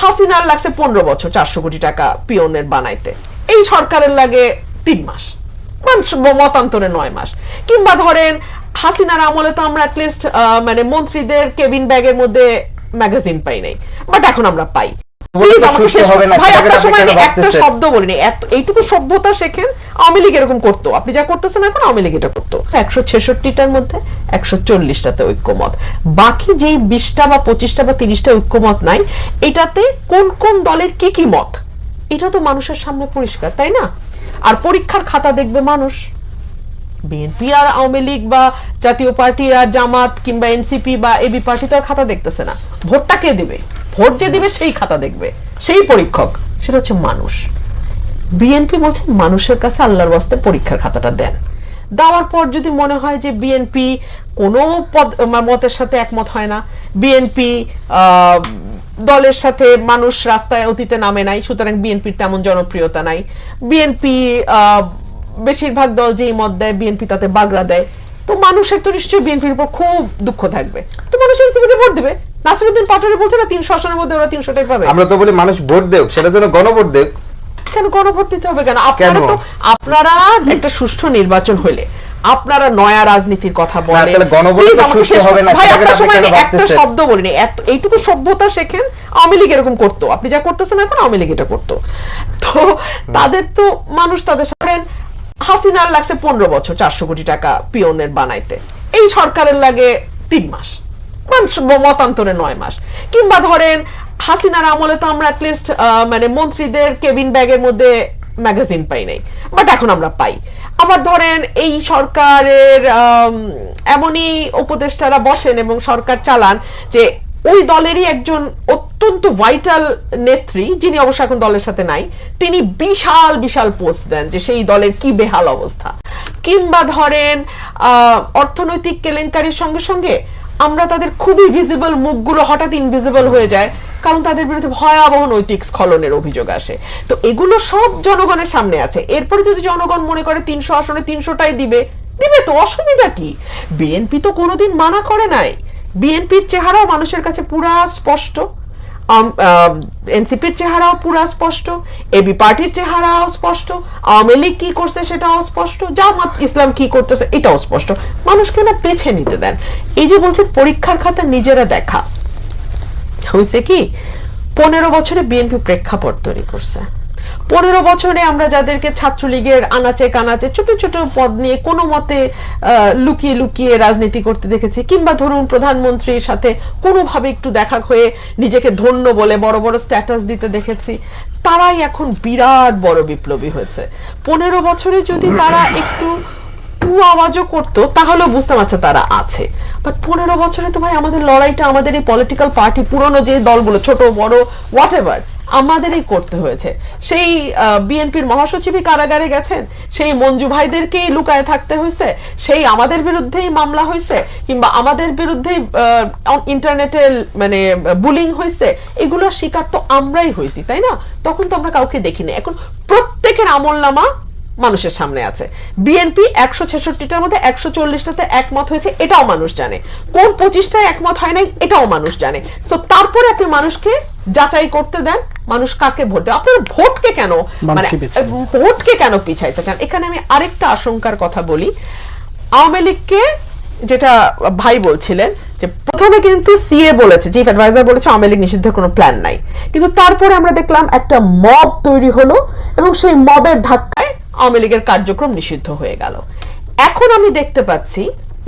হাসিনার লাগছে পনেরো বছর, চারশো কোটি টাকা পিয়নের বানাইতে। এই সরকারের লাগে তিন মাস, মান- মতান্তরে নয় মাস। কিংবা ধরেন, হাসিনার আমলে তো আমরা অ্যাটলিস্ট মানে মন্ত্রীদের কেবিন ব্যাগের মধ্যে ম্যাগাজিন পাই নাই। বাট এখন আমরা পাই। বলে তো Please, আমাকে সুস্থ শেষ হবে না, ভাই, সেটাকে একটা আপনি সময় কেন আমি একটা ভাবতেছেন? শব্দ বলিনি। এইটুকু সভ্যতা শেখেন আওয়ামী লীগ এরকম করতো। আপনি যা করতেছেন এখন আওয়ামী লীগ এটা করতো। একশো ছেষট্টিটার মধ্যে একশো চল্লিশটাতে ঐক্যমত। বাকি যেই বিশটা বা পঁচিশটা বা তিরিশটা ঐক্যমত নাই এটাতে কোন কোন দলের কি কি মত? এটা তো মানুষের সামনে পরিষ্কার তাই না? আর পরীক্ষার খাতা দেখবে মানুষ। বিএনপি আর আওয়ামী লীগ বা জাতীয় পার্টি আর জামাত কিংবা এনসিপি বা এবি পার্টি তো আর খাতা দেখতেছে না। ভোটটা কে দিবে? ভোট যে দিবে, সেই খাতা দেখবে। সেই পরীক্ষক, সেটা হচ্ছে মানুষ। বিএনপি বলছে মানুষের কাছে আল্লাহর বাস্তে পরীক্ষার খাতাটা দেন। দেওয়ার পর যদি মনে হয় যে বিএনপি কোনো পদ মতের সাথে একমত হয় না বিএনপি দলের সাথে মানুষ রাস্তায় অতীতে নামে নাই, সুতরাং বিএনপির তেমন জনপ্রিয়তা নাই। বিএনপি বেশিরভাগ দল যেই মত দেয় বিএনপি তাতে বাগড়া দেয়। তো মানুষের তো নিশ্চয়ই বিএনপির উপর খুব দুঃখ থাকবে। তো মানুষ এনসিপিতে ভোট দিবে। নাসিরুদ্দিন পাটোয়ারি বলছে না তিনশো আসনের মধ্যে ওরা তিনশোটাই পাবে আমরা তো বলি মানুষ ভোট দেব সেটার জন্য গণভোট দেব কেন গণভোট দিতে হবে কেন? আপনারা তো আপনারা একটা সুষ্ঠু নির্বাচন হইলে আপনারা নয়া রাজনীতির কথা বলেন। তাহলে গণভোট তো সুষ্ঠু হবে না, ভাই, সেটাকে একটা শব্দ বলিনি এইটুকু সভ্যতা শেখেন আওয়ামী লীগ এরকম করতো আপনি যা করতেছেন এখন আওয়ামী লীগ এটা করতো। তো তাদের তো মানুষ তাদের সাথে হাসিনার লাগছে পনেরো বছর চারশো কোটি টাকা পিয়নের বানাইতে। এই সরকারের লাগে তিন মাস। মতান্তরে নয় মাস। কিংবা ধরেন, হাসিনার আমলে তো আমরা অ্যাটলিস্ট মানে মন্ত্রীদের কেবিন ব্যাগের মধ্যে ম্যাগাজিন পাই নাই। বাট এখন আমরা পাই। আবার ধরেন, এই সরকারের এমনই উপদেষ্টারা বসেন এবং সরকার চালান যে ওই দলেরই একজন অত্যন্ত ভাইটাল নেত্রী, যিনি অবশ্য এখন দলের সাথে নাই, তিনি বিশাল বিশাল পোস্ট দেন যে সেই দলের কি বেহাল অবস্থা। কিংবা ধরেন অর্থনৈতিক কেলেঙ্কারির সঙ্গে সঙ্গে আমরা তাদের খুবই ভিজিবল মুখগুলো হঠাৎ ইনভিজিবল হয়ে যায়, কারণ তাদের বিরুদ্ধে ভয়াবহ নৈতিক স্খলনের অভিযোগ আসে। তো এগুলো সব জনগণের সামনে আছে। এরপরে যদি জনগণ মনে করে তিনশো আসনে তিনশোটাই দিবে দিবে তো, অসুবিধা কি? বিএনপি তো কোনোদিন মানা করে নাই। বিএনপির চেহারাও মানুষের কাছে পুরা স্পষ্ট। এনসিপির চেহারাও পুরা স্পষ্ট এবি পার্টির চেহারাও স্পষ্ট, আওয়ামী লীগ কি করছে সেটাও স্পষ্ট, জামাত ইসলাম কি করতেছে এটাও স্পষ্ট। মানুষকে না বেছে নিতে দেন। এই যে বলছে, পরীক্ষার খাতা নিজেরা দেখা। হয়েছে কি, পনেরো বছরে বিএনপি প্রেক্ষাপট তৈরি করছে। পনেরো বছরে আমরা যাদেরকে ছাত্রলীগের আনাচে কানাচে ছোট ছোট পদ নিয়ে কোনো মতে লুকিয়ে লুকিয়ে রাজনীতি করতে দেখেছি, কিংবা ধরুন প্রধানমন্ত্রীর সাথে কোনোভাবে একটু দেখা হয়ে নিজেকে ধন্য বলে বড় বড় স্ট্যাটাস দিতে দেখেছি, তারাই এখন বিরাট বড় বিপ্লবী হয়েছে। পনেরো বছরে যদি তারা একটু টু আওয়াজও করতো, তাহলেও বুঝতে পারছে তারা আছে। বাট পনেরো বছরে তো ভাই আমাদের লড়াইটা, আমাদের এই পলিটিক্যাল পার্টি পুরনো যে দলগুলো, ছোট, বড় হোয়াট এভার আমাদেরই করতে হয়েছে। সেই বিএনপির মহাসচিবই কারাগারে গেছেন, সেই মঞ্জু ভাইদেরকেই লুকায় থাকতে হয়েছে, সেই আমাদের বিরুদ্ধেই মামলা হয়েছে, কিংবা আমাদের বিরুদ্ধেই ইন্টারনেটে মানে বুলিং হয়েছে, এগুলোর শিকার তো আমরাই হয়েছি, তাই না? তখন তো আমরা কাউকে দেখিনি। এখন প্রত্যেকের আমল নামা মানুষের সামনে আছে। বিএনপি একশো ছেষট্টিটার মধ্যে একশো চল্লিশটাতে একমত হয়েছে, এটাও মানুষ জানে। কোন পঁচিশটায় একমত হয় নাই, এটাও মানুষ জানে। সো তারপরে আপনি মানুষকে যাচাই করতে দেন মানুষ কাকে ভোট দেয়? আপনার ভোটকে কেন মানে। ভোটকে কেন পিছাইতে চান? এখানে আমি আরেকটা আশঙ্কার কথা বলি। আওয়ামী লীগকে যেটা ভাই বলছিলেন যে প্রথমে কিন্তু সিএ বলেছে চিফ অ্যাডভাইজার বলেছে আওয়ামী লীগ নিষিদ্ধের কোনো প্ল্যান নাই। কিন্তু তারপরে আমরা দেখলাম একটা মব তৈরি হলো এবং সেই মবের ধাক্কায় আওয়ামী লীগের কার্যক্রম নিষিদ্ধ হয়ে গেল। এখন আমি দেখতে পাচ্ছি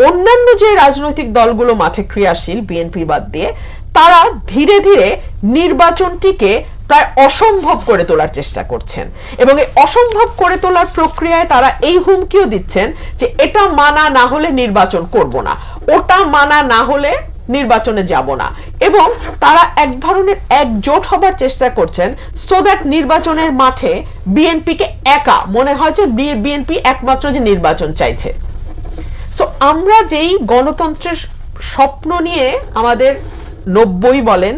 অন্যান্য যে রাজনৈতিক দলগুলো মাঠে ক্রিয়াশীল বিএনপি বাদ দিয়ে তারা ধীরে ধীরে নির্বাচনটিকে প্রায় অসম্ভব করে তোলার চেষ্টা করছেন। এবং এই অসম্ভব করে তোলার প্রক্রিয়ায় তারা এই হুমকিও দিচ্ছেন যে এটা মানা না হলে নির্বাচন করব না। ওটা মানা না হলে নির্বাচনে যাব না। এবং তারা এক ধরনের একজোট হবার চেষ্টা করছেন সো দ্যাট নির্বাচনের মাঠে বিএনপিকে একা, মনে হয় যে বিএনপি একমাত্র যে নির্বাচন চাইছে। সো আমরা যেই গণতন্ত্রের স্বপ্ন নিয়ে আমাদের নব্বই বলেন,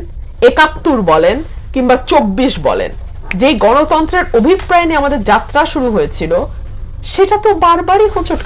একাত্তর বলেন কিংবা চব্বিশ বলেন। যেই গণতন্ত্রের অভিপ্রায় নিয়ে আমাদের যাত্রা শুরু হয়েছিল, সেটা তো বারবারই হোঁচট